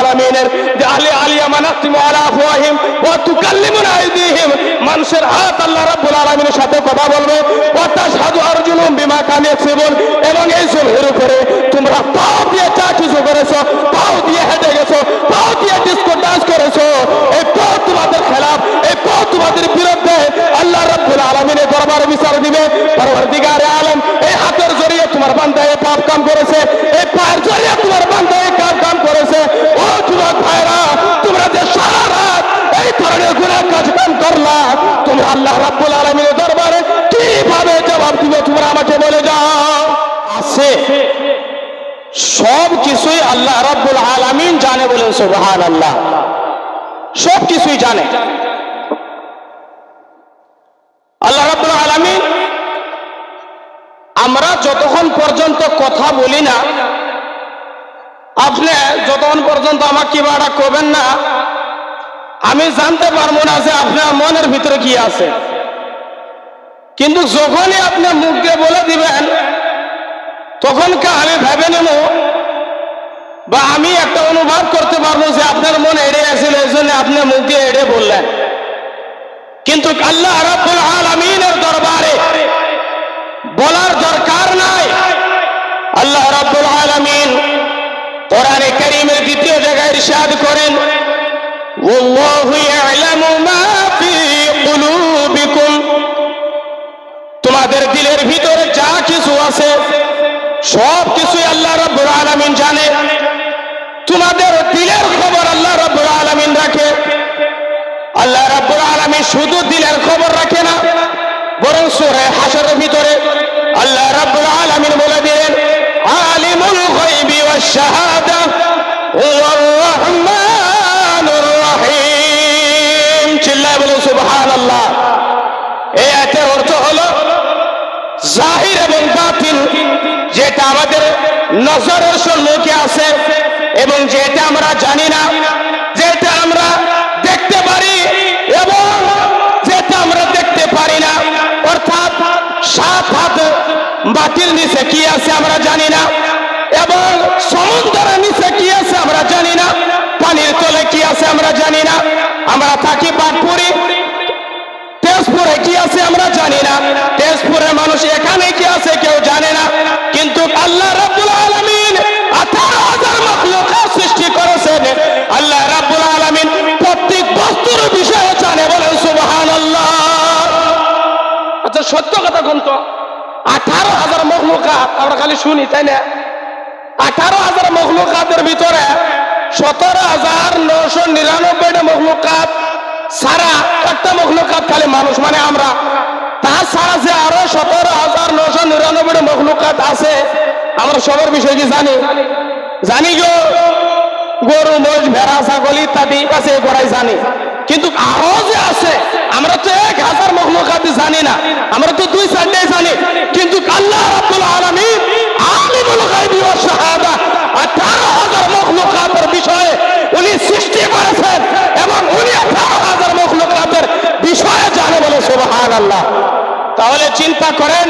আলামিনের যে আলি আলিয়া মানাতিমু আলা আফওয়াহিম, ওয়া তুকাল্লিমুনা আইদিহিম, মানুষের হাত আল্লাহ রাব্বুল আলামিনের সাথে কথা বলবে। ওয়া তাশহাদু আরজুলুহুম বিমা কানু সেবন এবং এই জমির উপরে তোমরা পাও দিয়ে চা কিছু করেছ, পাও দিয়ে হেঁটে গেছো, পাও দিয়ে ডিস্কো ডান্স করেছ। আল্লাহ রাব্বুল আলামিন জানে বলেন, সুবহানাল্লাহ। সব কিছুই জানে। আল্লাহ রাব্বুল আলামিন, আমরা যতক্ষণ পর্যন্ত কথা বলি না, আপনি যতক্ষণ পর্যন্ত আমাকে কিবাটা করবেন না, আমি জানতে পারব না যে আপনার মনের ভিতরে কি আছে। কিন্তু যখনই আপনি মুখ দিয়ে বলে দিবেন তখনকে আমি ভেবে নেব বা আমি একটা অনুভব করতে পারব যে আপনার মন এড়ে আসলে এই জন্য আপনি মুখ দিয়ে এড়ে বললেন। কিন্তু আল্লাহ রাব্বুল আলামিনের দরবারে বলার দরকার নাই। আল্লাহ রাব্বুল আলামিন কোরআনে কারীমের দ্বিতীয় জায়গায় ইরশাদ করেন, ওয়াল্লাহু ইয়ালামু মা ফি কুলুবিকুম। তোমাদের দিলের ভিতরে যা কিছু আছে সব কিছুই আল্লাহ রাব্বুল আলামিন জানে। তোমাদের দিলের খবর আল্লাহ রাব্বুল আলামিন রাখে। আল্লাহ রাব্বুল আলামিন শুধু দিলের খবর রাখে না, বরং সূরা হাশরের ভিতরে আল্লাহ রাব্বুল আলামিন বলে দিলেন, আলিমুল শাহাদা চিল্লায় সুবহানাল্লাহ। এই আয়াতের অর্থ হলো, জাহির এবং বাতিল, যেটা আমাদের নজরের আছে এবং যেটা আমরা জানি না, যেটা আমরা দেখতে পারি এবং যেটা আমরা দেখতে পারি না, অর্থাৎ সাত হাত বাতিল নিচে কি আছে আমরা জানি না এবং সমুদ্রের নিচে কি আছে আমরা জানি না, পানির তলে কি আছে আমরা জানি না, আমরা থাকি বাটপুরি তেজপুরে কি আছে আমরা জানি না, তেজপুরের মানুষ এখানে কি আছে কেউ জানে সত্য কথা কোন তো আঠারো হাজার মখলুকাত আমরা খালি শুনি, তাই না? আঠারো হাজার মখলুকাতের ভিতরে সতেরো হাজার নশো নিরানব্বইটা মখলুকাত সারা একটা মখলুকাত খালি মানুষ মানে আমরা। তাছাড়া যে আরও সতেরো হাজার নশো নিরানব্বইটা মখলুকাত আছে, আমরা সবার বিষয় কি জানি? জানি গো, গরু মোষ ভেড়া, ছাগল ইত্যাদি আছে করাই জানি। কিন্তু আরও যে আছে, আমরা তো এক হাজার মখলুকাত জানি না। আমরা তো দুই চারটাই জানি। কিন্তু আল্লাহ রাব্বুল আলামিন আলিমুল গায়বি ওয়াশ শাহাদা 18000 মখলুকাতের বিষয়ে উনি সৃষ্টি করেছেন এবং উনি 18000 মখলুকাতের বিষয়ে বলে তাহলে চিন্তা করেন,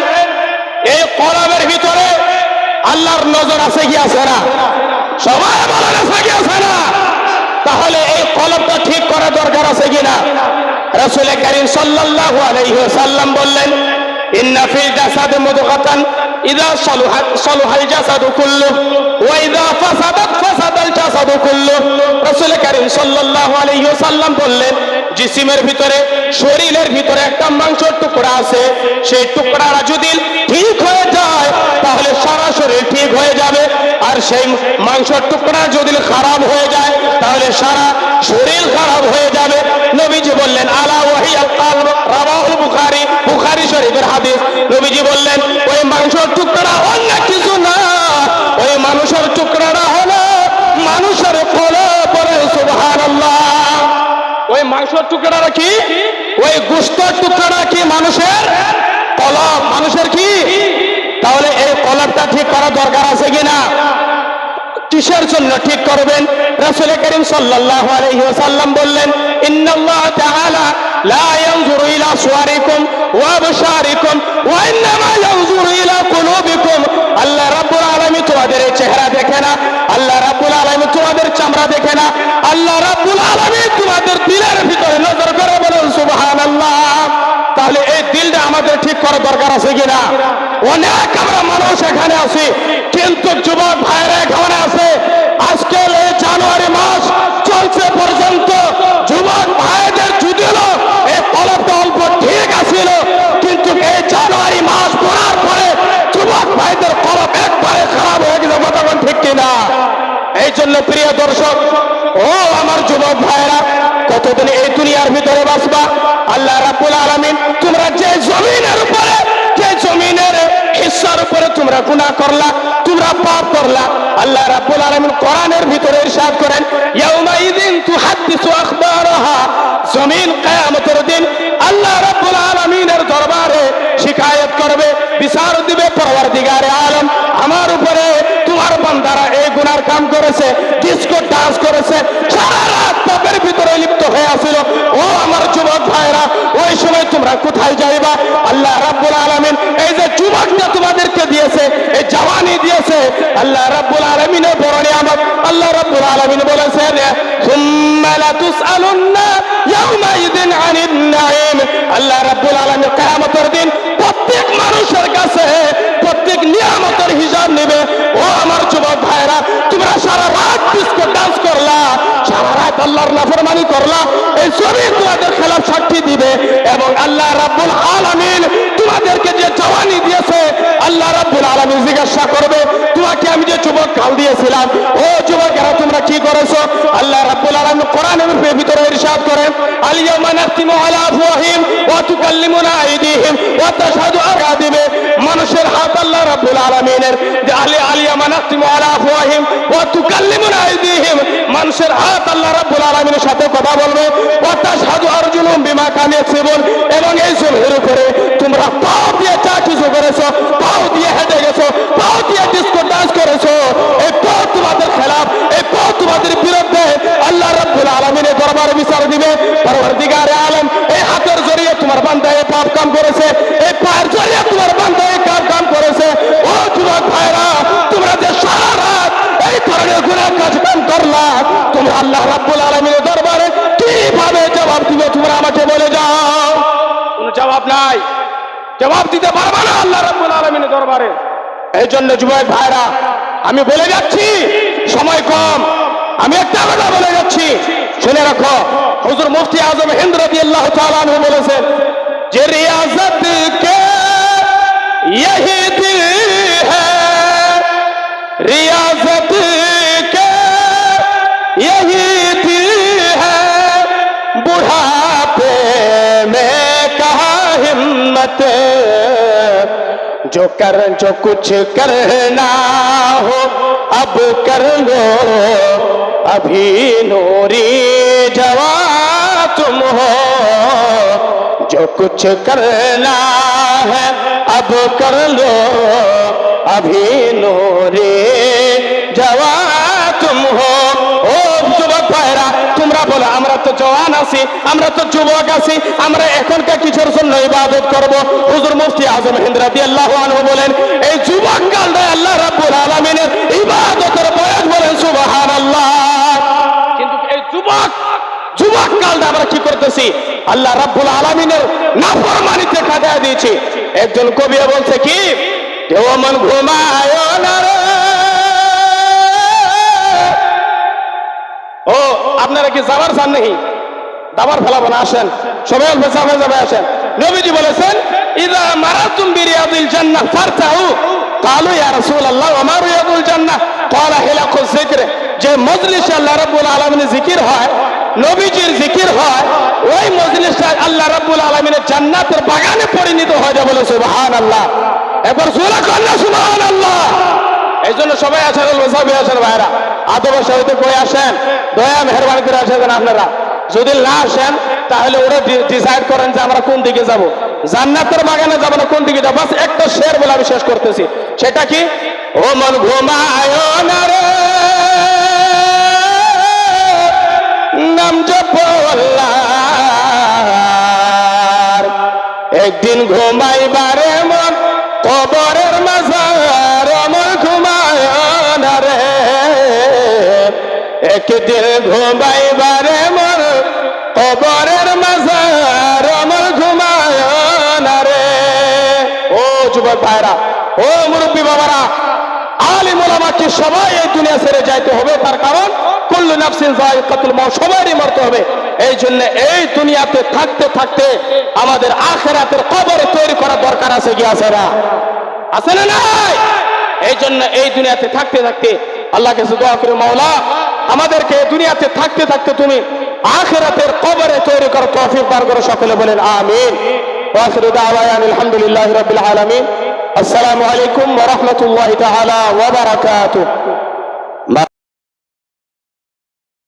এই কলমের ভিতরে আল্লাহর নজর আছে কি না? সবাই বলেন আছে কি না? তাহলে কলমটা ঠিক করা দরকার আছে কিনা? রাসূল করিম আলাইহি ওয়াসাল্লাম বললেন, জিসিমের ভিতরে, শরীরের ভিতরে একটা মাংসের টুকরা আছে, সেই টুকরাটা যদি ঠিক হয়ে যায়, তাহলে সারা শরীর ঠিক হয়ে যাবে। আর সেই মাংসের টুকরা যদি খারাপ হয়ে যায়, তাহলে সারা শরীর খারাপ হয়ে যাবে। নবীজি বললেন, আলা রাওয়াহুল বুখারী বুখারী শরীফের হাদিস। নবীজি বললেন, ওই মাংসের টুকরা অন্য কিছু না, ওই মানুষের টুকরাটা হলো মানুষের কলব বলে সুবহানাল্লাহ। ওই মাংসের টুকরাটা কি? ওই গুস্তর টুকরাটা কি মানুষের? কলব। মানুষের কি? তাহলে এই কলবটা ঠিক করা দরকার আছে কিনা? কিসের জন্য ঠিক করবেন? রাসূল করিম সাল্লাল্লাহু আলাইহি ওয়াসাল্লাম বললেন, ইন্নাল্লাহ তাআলা লা ইয়ানজুরু ইলা সুওয়ারিকুম ওয়া ওয়া ইন্নামা ইয়ানজুরু ইলা কুলুবিকুম। আল্লাহ রাব্বুল আলামিন তোমাদের চেহারা দেখে না, আল্লাহ রাব্বুল আলামিন তোমাদের চামড়া দেখে না, আল্লাহ রাব্বুল আলামিন তোমাদের দিলের ভিতরে নজর করে বলেন, সুবহানাল্লাহ। তাহলে এই দিলটা আমাদের ঠিক করার দরকার আছে কিনা? অনেক আমরা মানুষ এখানে আছি, কিন্তু যুবক ভাইরা এখানে আছে আজকে এই জানুয়ারি মাস চলছে পর্যন্ত যুবক ভাইদের যদিও এই তলবটা অল্প ঠিক আছিল কিন্তু এই জানুয়ারি মাস পড়ার পরে যুবক ভাইদের কলব একবারে খারাপ হয়ে গেছে কতক্ষণ ঠিক কিনা এই জন্য প্রিয় দর্শক, ও আমার যুবক ভাইরা কতদিন এই দুনিয়ার ভিতরে বাসবা? আল্লাহ রাব্বুল আলামিন, তোমরা যে জমিনের উপরে, যে জমিনের হিস্সার উপরে তোমরা গুনাহ করলা, তোমরা পাপ করলা, আল্লাহ রাব্বুল আলামিন কোরআনের ভিতরে ইরশাদ করেন, ইয়াউমাইদিন তুহাদ্দিসু আখবারাহা, জমিন কিয়ামতের দিন আল্লাহ রাব্বুল আলামিনের দরবারে শিকায়ত করবে, বিচার দিবে পরওয়ারদিগারে আলম, আমার উপরে তোমার বান্দারা এই গুনার কাম করেছে ডিস্কো ডান্স করেছে, সারা রাত পাপের ভিতরে লিপ্ত হয়ে আছিল ও আমার যুবক ভাইরা ওই সময় তোমরা কোথায় যাইবা? আল্লাহ রাব্বুল আলামিন এই যে যুবকটা তোমাদেরকে দিয়েছে, এই জওয়ানি দিয়েছে। আল্লাহ রাব্বুল আলামিনের বড় নিয়ামত আল্লাহ রাব্বুল আলামিন বলেছেন সুম্মা লা তুসআলুন্না ইয়াউমাইদিন আনিন নাঈম। আল্লাহ রাব্বুল আলামিন কিয়ামতের দিন আল্লাহর নাফরমানি করলা, এই সবই তোমাদের খেলাফ সাক্ষী দিবে এবং আল্লাহ রাব্বুল আলামিন তোমাদেরকে যে জওয়ানি দিয়েছে, আল্লাহ রাব্বুল আলামিন জিজ্ঞাসা করবে, তোমাকে আমি যে যুবক কাল দিয়েছিলাম, ও যুবকেরা, তোমরা কি করেছ? আল্লাহ রাব্বুল আলামিন কোরআনের ভিতরে ইরশাদ করেন আলিয়ামা নাখতিমু আলা আফওয়াহিম ওয়া তুকাল্লিমুনা আইদিহিম ওয়া তাশহাদু আরাদিবে মানুষের হাত আল্লাহ রাব্বুল আলামিনের যে আলি আলিয়া নাখতিমু আলা আফওয়াহিম ওয়া তুকাল্লিমুনা আইদিহিম, মানুষের হাত আল্লাহ রাব্বুল আলামিনের সাথে কথা বলবে। ওয়া তাশহাদু আরজুলুম বিমা কানু ইয়াকসিবুন এবং এই জমির উপরে এই ধরনের গুণের কাজ কাম করলা তোমরা আল্লাহ রাব্বুল আলামিনের দরবারে কিভাবে জবাব দিবে তোমরা আমাকে বলে যাও কোনো জবাব নাই জবাব দিতে পারবে না আল্লাহ রাব্বুল আলামিনের দরবারে এই জন্য যুবক ভাইরা আমি বলে যাচ্ছি সময় কম আমি একটা কথা বলে যাচ্ছি শুনে রাখো হুজুর মুফতি আজম হিন্দ রাদিয়াল্লাহু তাআলা আনহু বলেছেন যে রিয়াজত কে यही दिल है रियाजत के यही दिल है बुढ़ापे में कहा हिम्मत, जो कर, जो कुछ करना हो, अब कर लो। अभी नूरी जवा तुम हो, जो कुछ करना है, अब कर लो। अभी नूरे जवा তো জওয়ান আছি, আমরা তো যুবক আছি, আমরা এখনকার কিছুর জন্য ইবাদত করব। হুজুর মুফতি আজম হিন্দ রাদিয়াল্লাহু আনহু বলেন, এই যুবক কালটা আল্লাহ রাব্বুল আলামিনের ইবাদতের বয়স বলেন, সুবহানাল্লাহ। কিন্তু এই যুবক যুবক কালটা আমরা কি করতেছি? আল্লাহ রাব্বুল আলামিনের নাফরমানিতে কাটায় দিয়েছি। একজন কবি বলছে কি ও মন ঘুমায় না রে। ও, আপনারা কি যাবার চান নাকি? দাবার ফেলাবো না আসেন। সবাই অল্প চাপে যাবে আসেন। নবীজি বলেছেন, ইদা মারাতুম বিরিয়াদুল জান্নাহ ফারতাউ কালু, ইয়া রাসূলুল্লাহ ওমা রিয়াদুল জান্নাহ? ক্বালা হিলাকুল যিকর। যে মজলিসে আল্লাহ রাব্বুল আলামিনের জিকির হয়, নবীজির জিকির হয়, ওই মজলিসটা আল্লাহ রাব্বুল আলামিনের জান্নাতের বাগানে পরিণত হয়ে যাবে বলে সুবহানাল্লাহ। এবার সুরা কন্যা, সুবহানাল্লাহ। এই জন্য সবাই আছেন সবাই আছেন ভাইরা আদবের সহিত কই আসেন? দয়া, মেহরবানি করে আপনারা। যদি না আসেন, তাহলে ওরা ডিসাইড করেন যে আমরা কোন দিকে যাব। জান্নাতের বাগানে যাব না, কোন দিকে যাব? বাস একটা শের বলে আমি শেষ করতেছি। সেটা কি? ও মন ঘুমায় নাম জপ একদিন ঘুমাইবারে একদিন ঘুমাইবারে মর কবরের মাঝার আমার ঘুমায় রে। ও যুবক ভাইরা, ও মুরব্বী বাবারা আলিম ওলামাকে সবাই এই দুনিয়া ছেড়ে যাইতে হবে? তার কারণ কুল্লু নাফসিন যায়িকাতুল মাউত সবারই মরতে হবে। এই জন্য এই দুনিয়াতে থাকতে থাকতে আমাদের আখেরাতের কবর তৈরি করা দরকার আছে কি আছে আছে না নাই? এই জন্য এই দুনিয়াতে থাকতে থাকতে আল্লাহ কাছে দোয়া করে মাওলা আমাদেরকে দুনিয়াতে থাকতে থাকতে তুমি আখেরাতের কবরে তৈরি করো তৌফিক দান করো, সকলে বলেন আমিন। ওয়াখিরু দাওয়ানা الحمد لله رب আসসালামু আলাইকুম عليكم রাহমাতুল্লাহি الله ওয়া বারাকাতুহু।